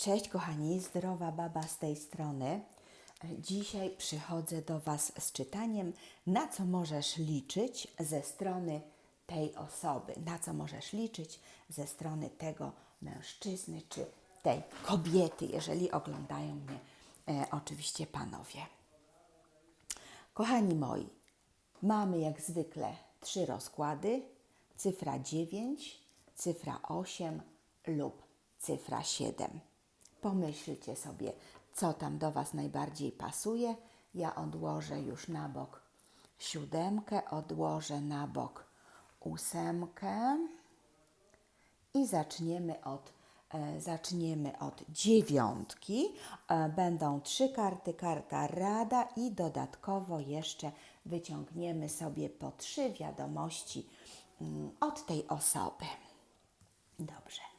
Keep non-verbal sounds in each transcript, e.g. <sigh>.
Cześć kochani, zdrowa baba z tej strony. Dzisiaj przychodzę do Was z czytaniem, na co możesz liczyć ze strony tej osoby, na co możesz liczyć ze strony tego mężczyzny czy tej kobiety, jeżeli oglądają mnie e, oczywiście panowie. Kochani moi, mamy jak zwykle trzy rozkłady: cyfra 9, cyfra 8 lub cyfra 7. Pomyślcie sobie, co tam do Was najbardziej pasuje. Ja odłożę już na bok siódemkę, odłożę na bok ósemkę i zaczniemy od, e, zaczniemy od dziewiątki. E, będą trzy karty, karta rada i dodatkowo jeszcze wyciągniemy sobie po trzy wiadomości mm, od tej osoby. Dobrze.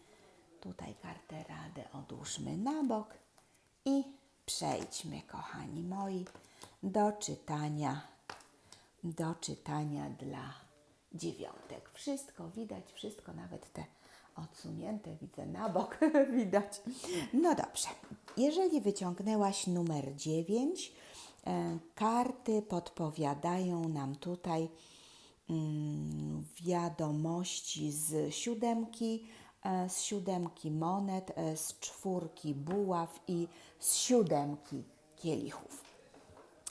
Tutaj kartę radę odłóżmy na bok i przejdźmy, kochani moi, do czytania, do czytania dla dziewiątek. Wszystko widać, wszystko, nawet te odsunięte widzę na bok, <laughs> widać. No dobrze, jeżeli wyciągnęłaś numer 9, e, karty podpowiadają nam tutaj mm, wiadomości z siódemki, z siódemki monet, e, z czwórki buław i z siódemki kielichów.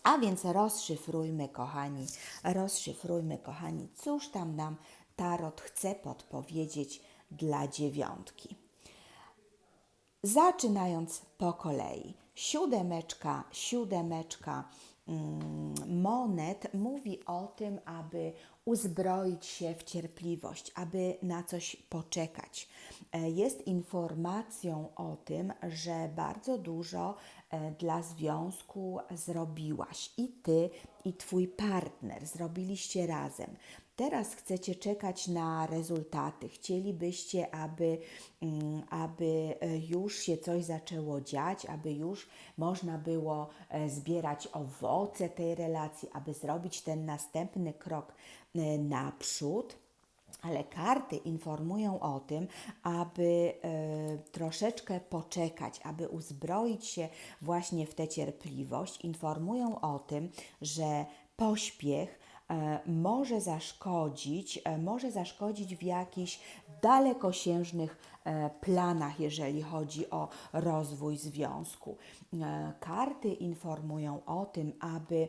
A więc rozszyfrujmy, kochani, rozszyfrujmy, kochani, cóż tam nam Tarot chce podpowiedzieć dla dziewiątki. Zaczynając po kolei. Siódemeczka, siódemeczka mm, monet mówi o tym, aby uzbroić się w cierpliwość, aby na coś poczekać. E, Jest informacją o tym, że bardzo dużo e, dla związku zrobiłaś i ty, i twój partner zrobiliście razem. Teraz chcecie czekać na rezultaty. Chcielibyście, aby, mm, aby e, już się coś zaczęło dziać, aby już można było zbierać owoce tej relacji, aby zrobić ten następny krok naprzód. Ale karty informują o tym, aby e, troszeczkę poczekać, aby uzbroić się właśnie w tę cierpliwość. Informują o tym, że pośpiech e, może zaszkodzić, e, może zaszkodzić w jakichś dalekosiężnych e, planach, jeżeli chodzi o rozwój związku. E, Karty informują o tym, aby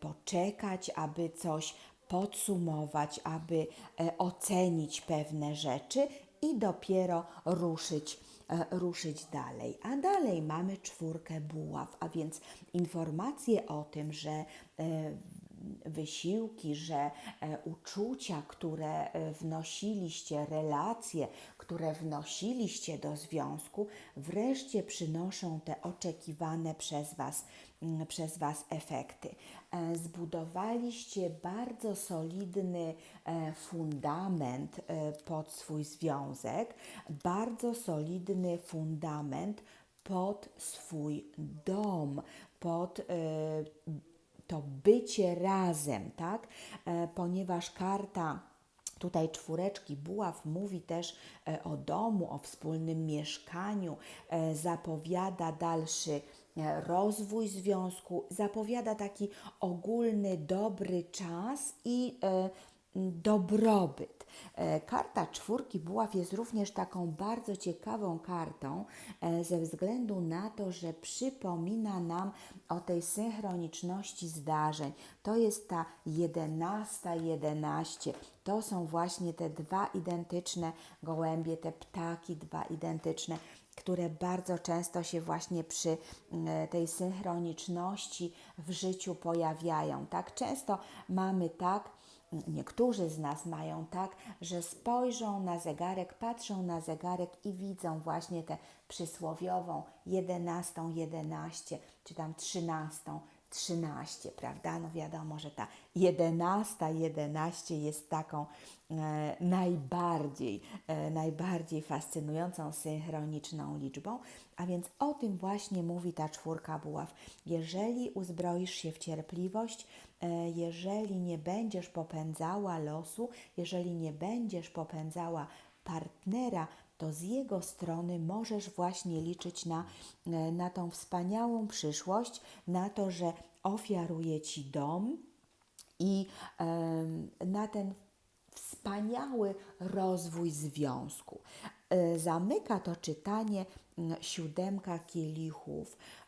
poczekać, aby coś podsumować, aby e, ocenić pewne rzeczy i dopiero ruszyć, e, ruszyć dalej. A dalej mamy czwórkę buław, a więc informacje o tym, że e, wysiłki, że e, uczucia, które e, wnosiliście, relacje, które wnosiliście do związku, wreszcie przynoszą te oczekiwane przez Was, mm, przez was efekty. E, Zbudowaliście bardzo solidny fundament pod swój związek, bardzo solidny fundament pod swój dom, pod to bycie razem, tak? E, Ponieważ karta Tutaj czwóreczki buław mówi też e, o domu, o wspólnym mieszkaniu, e, zapowiada dalszy rozwój związku, zapowiada taki ogólny dobry czas i dobrobyt. E, Karta czwórki buław jest również taką bardzo ciekawą kartą e, ze względu na to, że przypomina nam o tej synchroniczności zdarzeń. To jest ta 11, 11. To są właśnie te dwa identyczne gołębie, te ptaki, dwa identyczne które bardzo często się właśnie przy tej synchroniczności w życiu pojawiają. Tak często mamy tak, niektórzy z nas mają tak, że spojrzą na zegarek, patrzą na zegarek i widzą właśnie tę przysłowiową 11, 11, czy tam 13, 13, prawda? No wiadomo, że ta 11, 11 jest taką e, najbardziej, e, najbardziej fascynującą synchroniczną liczbą, a więc o tym właśnie mówi ta czwórka buław. Jeżeli uzbroisz się w cierpliwość, jeżeli nie będziesz popędzała losu, jeżeli nie będziesz popędzała partnera, to z jego strony możesz właśnie liczyć na, e, na tą wspaniałą przyszłość, na to, że ofiaruje ci dom i na ten wspaniały rozwój związku. E, Zamyka to czytanie m, siódemka kielichów, e,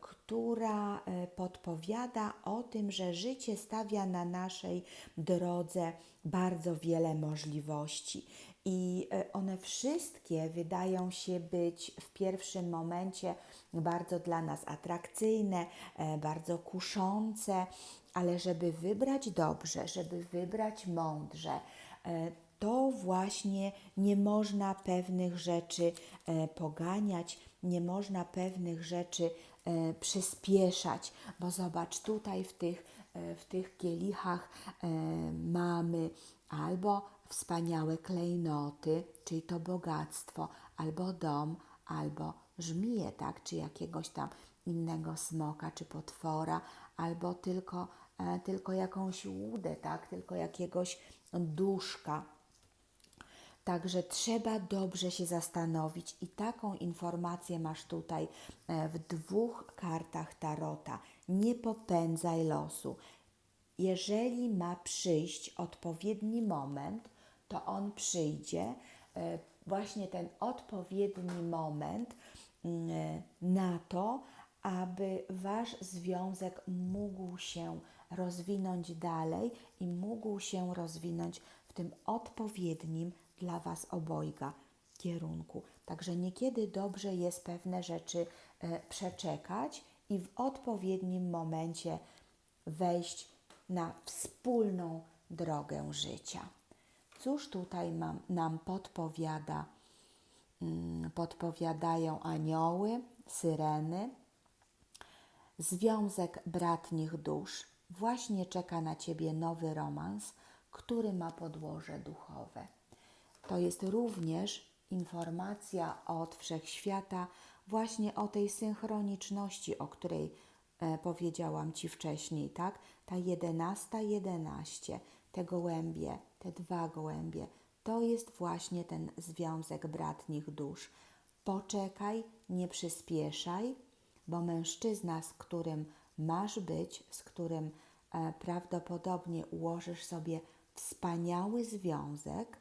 która e, podpowiada o tym, że życie stawia na naszej drodze bardzo wiele możliwości. I e, one wszystkie wydają się być w pierwszym momencie bardzo dla nas atrakcyjne, e, bardzo kuszące, ale żeby wybrać dobrze, żeby wybrać mądrze, e, to właśnie nie można pewnych rzeczy e, poganiać, nie można pewnych rzeczy e, przyspieszać, bo zobacz, tutaj w tych, e, w tych kielichach e, mamy albo wspaniałe klejnoty, czyli to bogactwo, albo dom, albo żmiję, tak, czy jakiegoś tam innego smoka, czy potwora, albo tylko, e, tylko jakąś łudę, tak, tylko jakiegoś duszka. Także trzeba dobrze się zastanowić i taką informację masz tutaj e, w dwóch kartach tarota. Nie popędzaj losu. Jeżeli ma przyjść odpowiedni moment, to on przyjdzie. E, Właśnie ten odpowiedni moment mm, e, na to, aby wasz związek mógł się rozwinąć dalej i mógł się rozwinąć w tym odpowiednim dla was obojga kierunku. Także niekiedy dobrze jest pewne rzeczy e, przeczekać i w odpowiednim momencie wejść na wspólną drogę życia. Cóż tutaj mam, nam podpowiada, mm, podpowiadają anioły, syreny, Związek bratnich dusz właśnie czeka na ciebie nowy romans, który ma podłoże duchowe. To jest również informacja od wszechświata, właśnie o tej synchroniczności, o której e, powiedziałam ci wcześniej, tak? Ta jedenasta, jedenaście, te gołębie, te dwa gołębie, to jest właśnie ten związek bratnich dusz. Poczekaj, nie przyspieszaj, bo mężczyzna, z którym masz być, z którym e, prawdopodobnie ułożysz sobie wspaniały związek,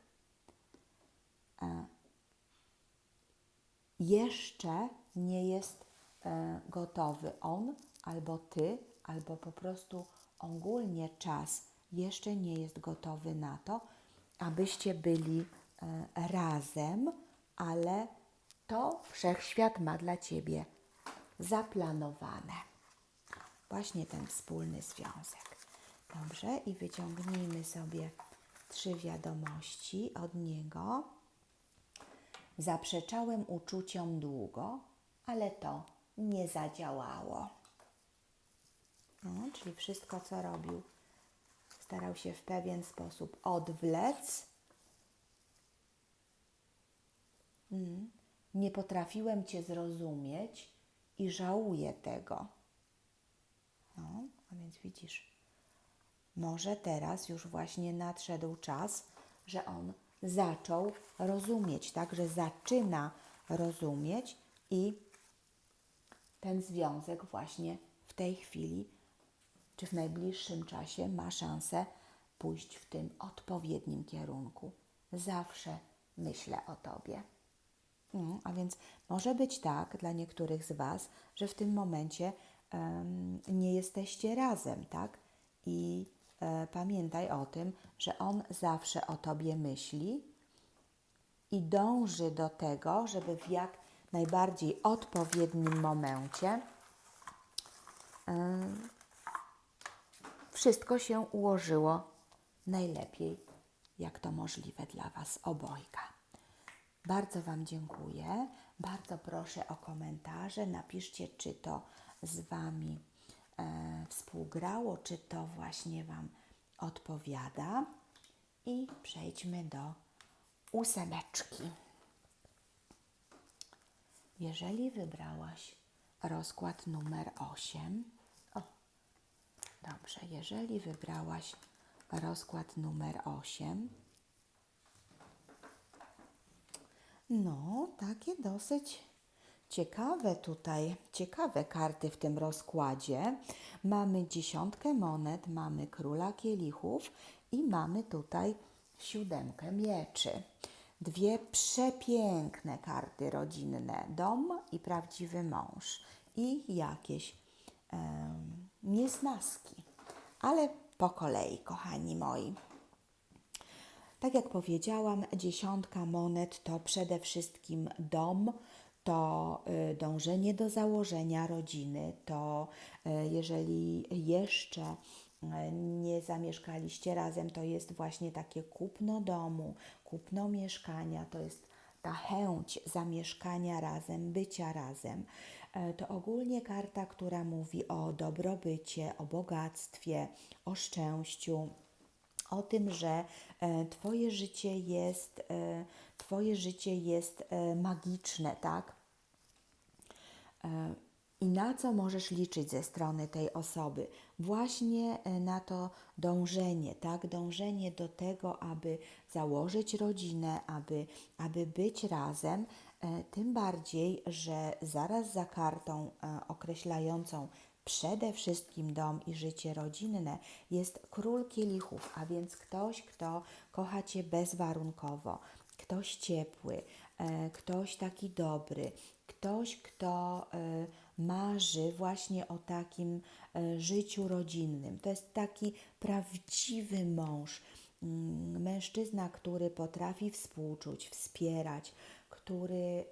jeszcze nie jest e, gotowy. On albo ty, albo po prostu ogólnie czas jeszcze nie jest gotowy na to, abyście byli e, razem, ale to wszechświat ma dla ciebie zaplanowane. Właśnie ten wspólny związek. Dobrze, i wyciągnijmy sobie trzy wiadomości od niego. Zaprzeczałem uczuciom długo, ale to nie zadziałało. No, czyli wszystko, co robił, starał się w pewien sposób odwlec. Mm. Nie potrafiłem Cię zrozumieć i żałuję tego. No, a więc widzisz, może teraz już właśnie nadszedł czas, że on zaczął rozumieć, tak, że zaczyna rozumieć i ten związek właśnie w tej chwili czy w najbliższym czasie ma szansę pójść w tym odpowiednim kierunku. Zawsze myślę o Tobie. No, a więc może być tak dla niektórych z Was, że w tym momencie em, nie jesteście razem, tak? I pamiętaj o tym, że On zawsze o Tobie myśli i dąży do tego, żeby w jak najbardziej odpowiednim momencie em, wszystko się ułożyło najlepiej, jak to możliwe dla Was obojga. Bardzo Wam dziękuję. Bardzo proszę o komentarze. Napiszcie, czy to z Wami e, współgrało, czy to właśnie Wam odpowiada. I przejdźmy do ósemeczki. Jeżeli wybrałaś rozkład numer 8, o, dobrze, jeżeli wybrałaś rozkład numer 8, No, takie dosyć ciekawe tutaj, ciekawe karty w tym rozkładzie. Mamy dziesiątkę monet, mamy króla kielichów i mamy tutaj siódemkę mieczy. Dwie przepiękne karty rodzinne: dom i prawdziwy mąż, i jakieś em, niesnaski. Ale po kolei, kochani moi. Tak jak powiedziałam, dziesiątka monet to przede wszystkim dom, to y, dążenie do założenia rodziny, to y, jeżeli jeszcze y, nie zamieszkaliście razem, to jest właśnie takie kupno domu, kupno mieszkania, to jest ta chęć zamieszkania razem, bycia razem. E, To ogólnie karta, która mówi o dobrobycie, o bogactwie, o szczęściu, o tym, że e, Twoje życie jest, e, Twoje życie jest e, magiczne, tak? I na co możesz liczyć ze strony tej osoby? Właśnie na to dążenie, tak? Dążenie do tego, aby założyć rodzinę, aby, aby być razem. Tym bardziej, że zaraz za kartą określającą przede wszystkim dom i życie rodzinne jest król kielichów, a więc ktoś, kto kocha Cię bezwarunkowo, ktoś ciepły, e, ktoś taki dobry, ktoś, kto e, marzy właśnie o takim e, życiu rodzinnym. To jest taki prawdziwy mąż, mm, mężczyzna, który potrafi współczuć, wspierać, który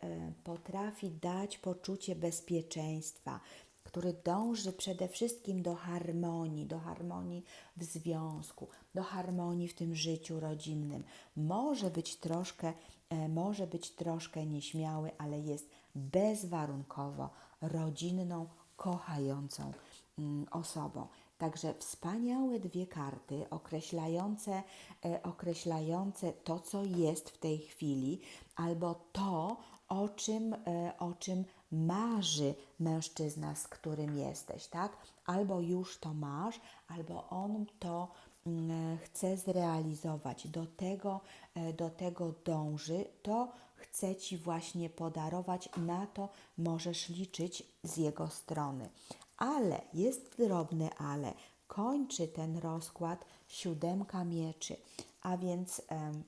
potrafi dać poczucie bezpieczeństwa, który dąży przede wszystkim do harmonii, do harmonii w związku, do harmonii w tym życiu rodzinnym. Może być troszkę, e, może być troszkę nieśmiały, ale jest bezwarunkowo rodzinną, kochającą mm, osobą. Także wspaniałe dwie karty określające, e, określające to, co jest w tej chwili, albo to, o czym, e, o czym marzy mężczyzna, z którym jesteś, tak? Albo już to masz, albo on to mm, chce zrealizować, do tego, e, do tego dąży, to chce Ci właśnie podarować, na to możesz liczyć z jego strony. Ale jest drobne ale. Kończy ten rozkład siódemka mieczy, a więc em,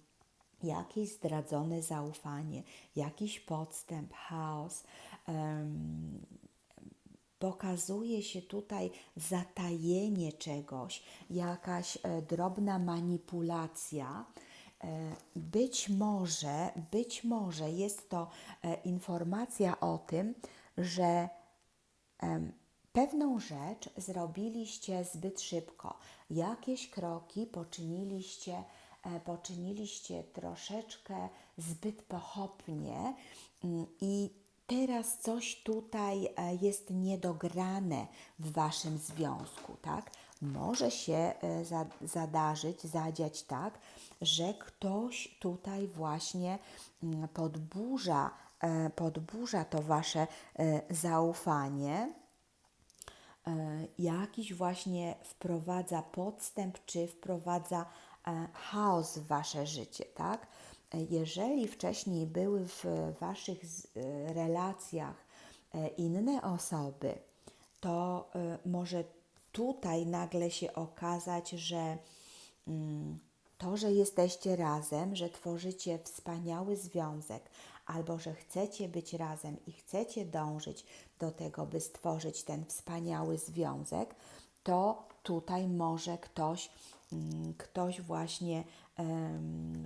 jakieś zdradzone zaufanie, jakiś podstęp, chaos. Pokazuje się tutaj zatajenie czegoś, jakaś e, drobna manipulacja. E, Być może, być może jest to e, informacja o tym, że pewną rzecz zrobiliście zbyt szybko. Jakieś kroki poczyniliście, poczyniliście troszeczkę zbyt pochopnie mm, i teraz coś tutaj e, jest niedograne w waszym związku, tak? Może się e, za- zadarzyć, zadziać tak, że ktoś tutaj właśnie mm, podburza, e, podburza to wasze zaufanie jakiś właśnie wprowadza podstęp, czy wprowadza chaos w wasze życie, tak? Jeżeli wcześniej były w waszych e, relacjach e, inne osoby, to e, może tutaj nagle się okazać, że mm, to, że jesteście razem, że tworzycie wspaniały związek, albo że chcecie być razem i chcecie dążyć do tego, by stworzyć ten wspaniały związek, to tutaj może ktoś, mm, ktoś właśnie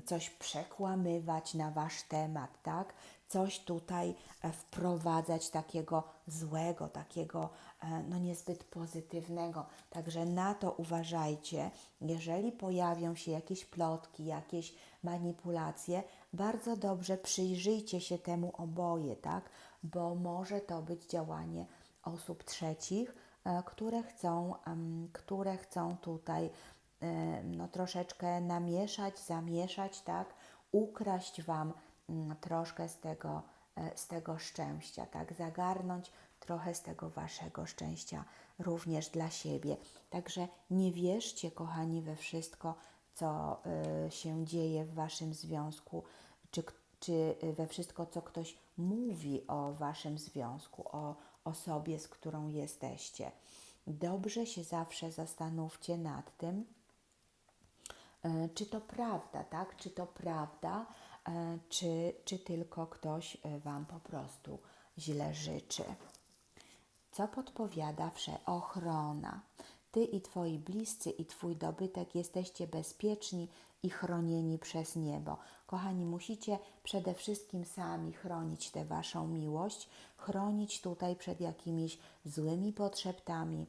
coś przekłamywać na wasz temat, tak? Coś tutaj e, wprowadzać takiego złego, takiego e, no niezbyt pozytywnego. Także na to uważajcie. Jeżeli pojawią się jakieś plotki, jakieś manipulacje, bardzo dobrze przyjrzyjcie się temu oboje, tak? Bo może to być działanie osób trzecich, e, które chcą, które chcą tutaj no, troszeczkę namieszać, zamieszać, tak? Ukraść Wam mm, troszkę z tego, e, z tego szczęścia, tak? Zagarnąć trochę z tego Waszego szczęścia również dla siebie. Także nie wierzcie, kochani, we wszystko, co y, się dzieje w Waszym związku, czy, czy y, we wszystko, co ktoś mówi o waszym związku, o osobie, z którą jesteście. Dobrze się zawsze zastanówcie nad tym, e, czy to prawda, tak? Czy to prawda, e, czy, czy tylko ktoś e, Wam po prostu źle życzy. Co podpowiada wszeochrona? Ty i Twoi bliscy i Twój dobytek jesteście bezpieczni i chronieni przez niebo. Kochani, musicie przede wszystkim sami chronić tę Waszą miłość, chronić tutaj przed jakimiś złymi potrzebami,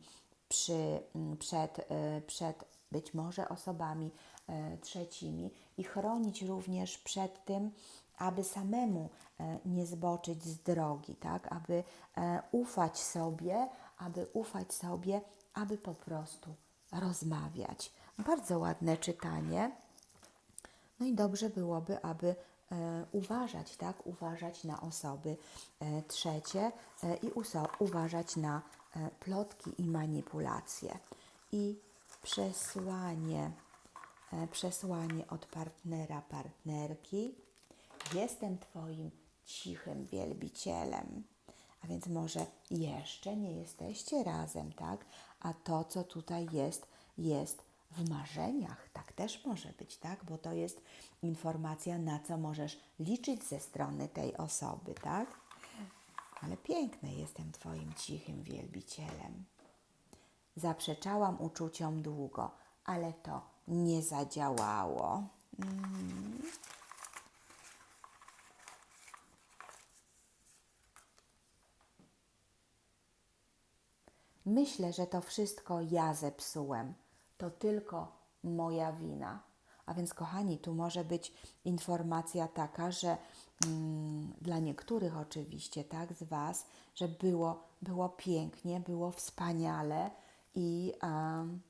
przy, przed, przed być może osobami trzecimi i chronić również przed tym, aby samemu e, nie zboczyć z drogi, tak? aby e, ufać sobie, aby ufać sobie, aby po prostu rozmawiać. Bardzo ładne czytanie. No i dobrze byłoby, aby e, uważać, tak? Uważać na osoby e, trzecie e, i uważać na e, plotki i manipulacje. I przesłanie, e, przesłanie od partnera, partnerki. Jestem Twoim cichym wielbicielem. A więc może jeszcze nie jesteście razem, tak? A to, co tutaj jest, jest w marzeniach. Tak też może być, tak? Bo to jest informacja, na co możesz liczyć ze strony tej osoby, tak? Ale piękne, jestem Twoim cichym wielbicielem. Zaprzeczałam uczuciom długo, ale to nie zadziałało. Myślę, że to wszystko ja zepsułem. To tylko moja wina. A więc, kochani, tu może być informacja taka, że mm, dla niektórych oczywiście, tak, z Was, że było, było pięknie, było wspaniale i em,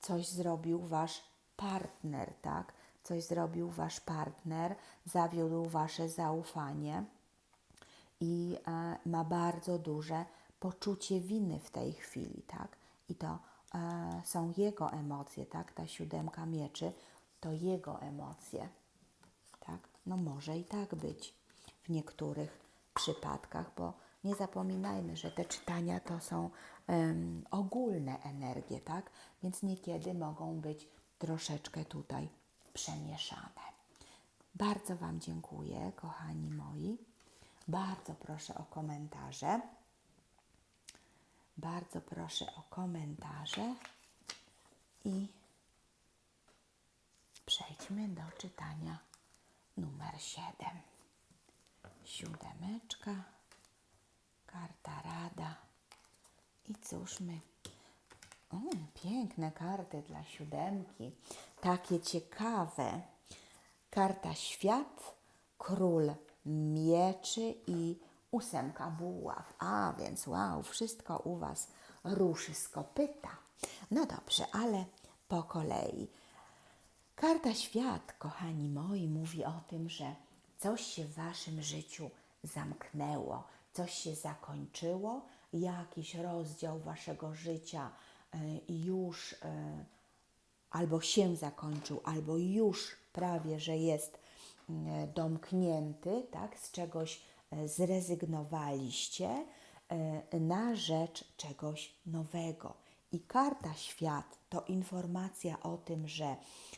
coś zrobił Wasz partner, tak? Coś zrobił Wasz partner, zawiódł Wasze zaufanie i e, ma bardzo duże poczucie winy w tej chwili, tak? I to e, są jego emocje, tak? Ta siódemka mieczy to jego emocje, tak? No może i tak być w niektórych przypadkach, bo nie zapominajmy, że te czytania to są em, ogólne energie, tak? Więc niekiedy mogą być troszeczkę tutaj przemieszane. Bardzo Wam dziękuję, kochani moi. Bardzo proszę o komentarze. Bardzo proszę o komentarze i przejdźmy do czytania numer 7. Siódemeczka, karta rada. I cóż my. O, piękne karty dla siódemki. Takie ciekawe. Karta świat, król mieczy i ósemka buław. A więc wow, wszystko u Was ruszy z kopyta. No dobrze, ale po kolei. Karta świat, kochani moi, mówi o tym, że coś się w Waszym życiu zamknęło, coś się zakończyło, jakiś rozdział Waszego życia y, już y, albo się zakończył, albo już prawie, że jest y, domknięty, tak, z czegoś e, zrezygnowaliście e, na rzecz czegoś nowego. I karta świat to informacja o tym, że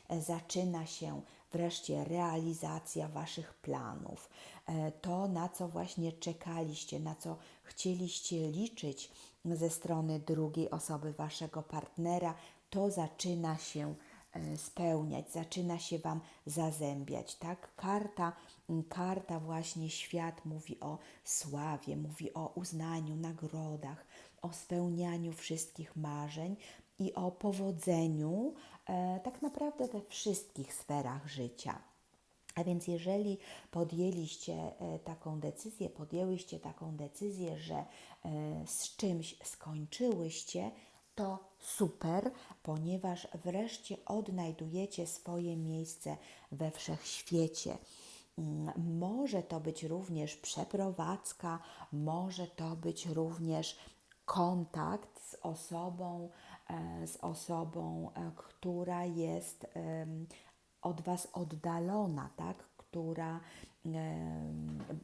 e, zaczyna się wreszcie realizacja Waszych planów. E, To, na co właśnie czekaliście, na co chcieliście liczyć ze strony drugiej osoby Waszego partnera, to zaczyna się e, spełniać, zaczyna się Wam zazębiać, tak? Karta, karta właśnie świat mówi o sławie, mówi o uznaniu, nagrodach, o spełnianiu wszystkich marzeń i o powodzeniu e, tak naprawdę we wszystkich sferach życia. A więc jeżeli podjęliście e, taką decyzję, podjęłyście taką decyzję, że e, z czymś skończyłyście, to super, ponieważ wreszcie odnajdujecie swoje miejsce we wszechświecie. Mm, Może to być również przeprowadzka, może to być również kontakt z osobą, z osobą, e, która jest od Was oddalona, tak? która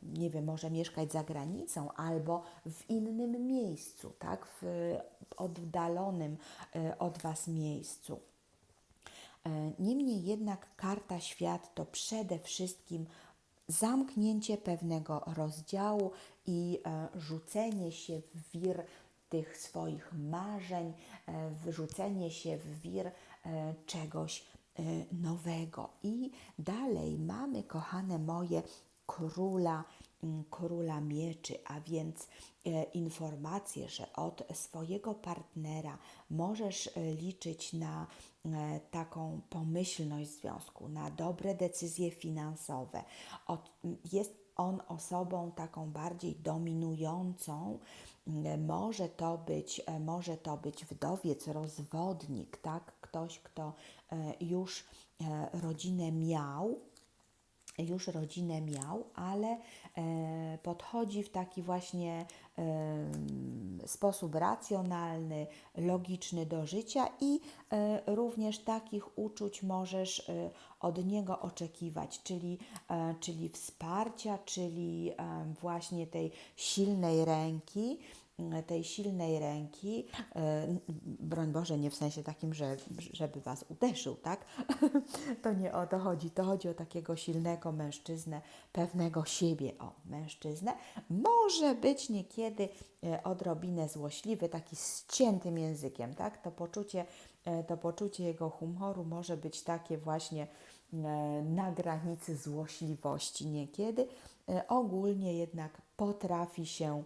nie wiem, może mieszkać za granicą albo w innym miejscu, tak, w oddalonym e, od Was miejscu. E, Niemniej jednak karta świat to przede wszystkim zamknięcie pewnego rozdziału i e, rzucenie się w wir tych swoich marzeń, e, wrzucenie się w wir e, czegoś e, nowego. I dalej mamy, kochane moje, króla, króla mieczy, a więc informację, że od swojego partnera możesz liczyć na taką pomyślność związku, na dobre decyzje finansowe. Jest on osobą taką bardziej dominującą. M, Może to być, e, może to być wdowiec, rozwodnik, tak? Ktoś, kto e, już e, rodzinę miał, już rodzinę miał, ale podchodzi w taki właśnie sposób racjonalny, logiczny do życia i e, również takich uczuć możesz e, od niego oczekiwać, czyli, e, czyli wsparcia, czyli właśnie tej silnej ręki, tej silnej ręki, e, broń Boże, nie w sensie takim, że, żeby Was uderzył, tak? <laughs> to nie o to chodzi. To chodzi o takiego silnego mężczyznę, pewnego siebie, o mężczyznę. Może być niekiedy e, odrobinę złośliwy, taki z ciętym językiem, tak? To poczucie, e, to poczucie jego humoru może być takie właśnie na granicy złośliwości niekiedy. Ogólnie jednak potrafi się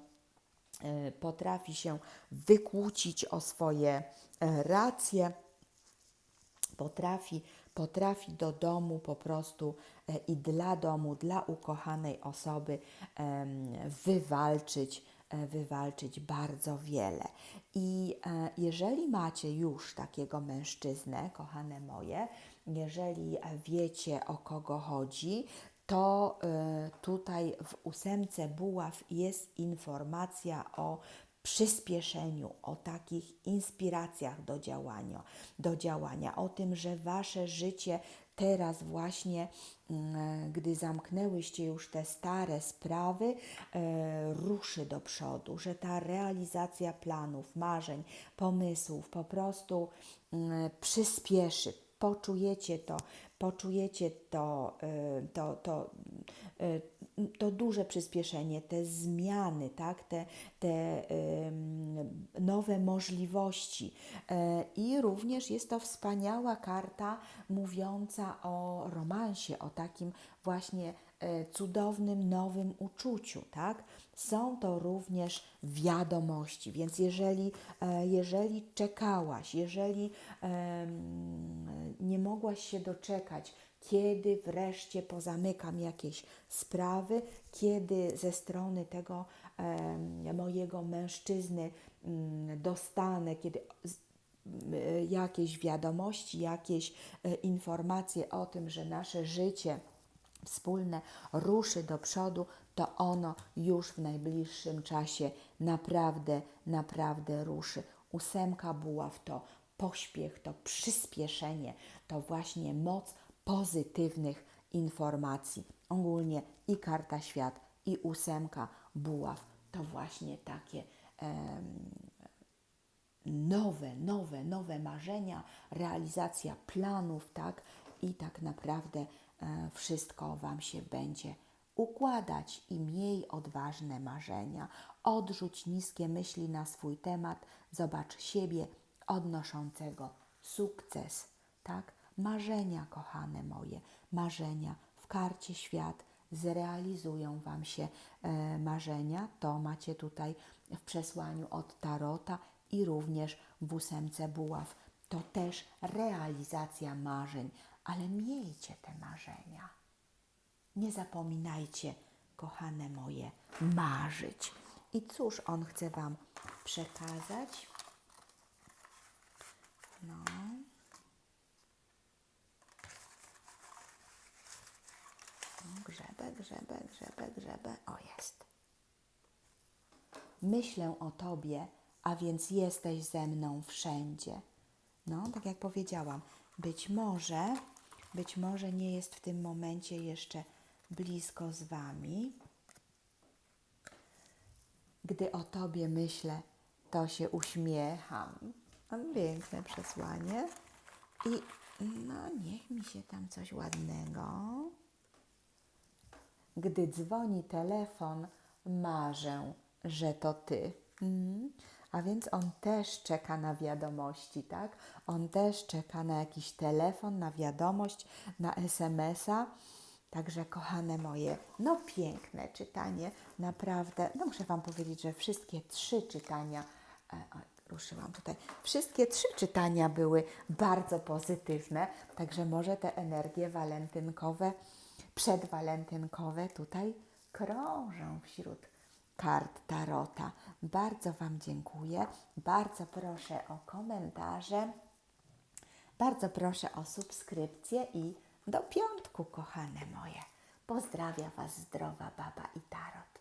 potrafi się wykłócić o swoje e, racje, potrafi, potrafi do domu po prostu e, i dla domu, dla ukochanej osoby wywalczyć, e, wywalczyć bardzo wiele. I e, jeżeli macie już takiego mężczyznę, kochane moje, jeżeli e, wiecie o kogo chodzi, to e, tutaj w ósemce buław jest informacja o przyspieszeniu, o takich inspiracjach do działania, do działania, o tym, że wasze życie teraz właśnie, mm, gdy zamknęłyście już te stare sprawy, e, ruszy do przodu, że ta realizacja planów, marzeń, pomysłów po prostu mm, przyspieszy. Poczujecie to, poczujecie to, y, to, to, y, to duże przyspieszenie, te zmiany, tak? te, te nowe możliwości. E, I również jest to wspaniała karta mówiąca o romansie, o takim właśnie cudownym, nowym uczuciu, tak? Są to również wiadomości, więc jeżeli, e, jeżeli czekałaś, jeżeli nie mogłaś się doczekać, kiedy wreszcie pozamykam jakieś sprawy, kiedy ze strony tego mojego mężczyzny mm, dostanę, kiedy e, jakieś wiadomości, jakieś e, informacje o tym, że nasze życie wspólne ruszy do przodu, to ono już w najbliższym czasie naprawdę, naprawdę ruszy. Ósemka buław to pośpiech, to przyspieszenie, to właśnie moc pozytywnych informacji. Ogólnie i karta świat, i ósemka buław to właśnie takie nowe, nowe, nowe marzenia, realizacja planów, tak? I tak naprawdę wszystko Wam się będzie układać i miej odważne marzenia. Odrzuć niskie myśli na swój temat, zobacz siebie odnoszącego sukces, tak? Marzenia, kochane moje, marzenia w karcie świat zrealizują Wam się e, marzenia. To macie tutaj w przesłaniu od Tarota i również w ósemce buław. To też realizacja marzeń, ale miejcie te marzenia. Nie zapominajcie, kochane moje, marzyć. I cóż on chce Wam przekazać? No. Grzebę, grzebę, grzebę, grzebę. O, jest. Myślę o Tobie, a więc jesteś ze mną wszędzie. No, tak jak powiedziałam, być może, być może nie jest w tym momencie jeszcze blisko z Wami. Gdy o Tobie myślę, to się uśmiecham. Piękne przesłanie. I no, niech mi się tam coś ładnego. Gdy dzwoni telefon, marzę, że to ty. Mhm. A więc on też czeka na wiadomości, tak? On też czeka na jakiś telefon, na wiadomość, na SMS-a. Także, kochane moje, no piękne czytanie, naprawdę. No muszę Wam powiedzieć, że wszystkie trzy czytania, e, ruszyłam tutaj, wszystkie trzy czytania były bardzo pozytywne, także może te energie walentynkowe, przedwalentynkowe tutaj krążą wśród kart Tarota. Bardzo Wam dziękuję, bardzo proszę o komentarze. Bardzo proszę o subskrypcję i do piątku, kochane moje. Pozdrawia Was zdrowa baba i tarot.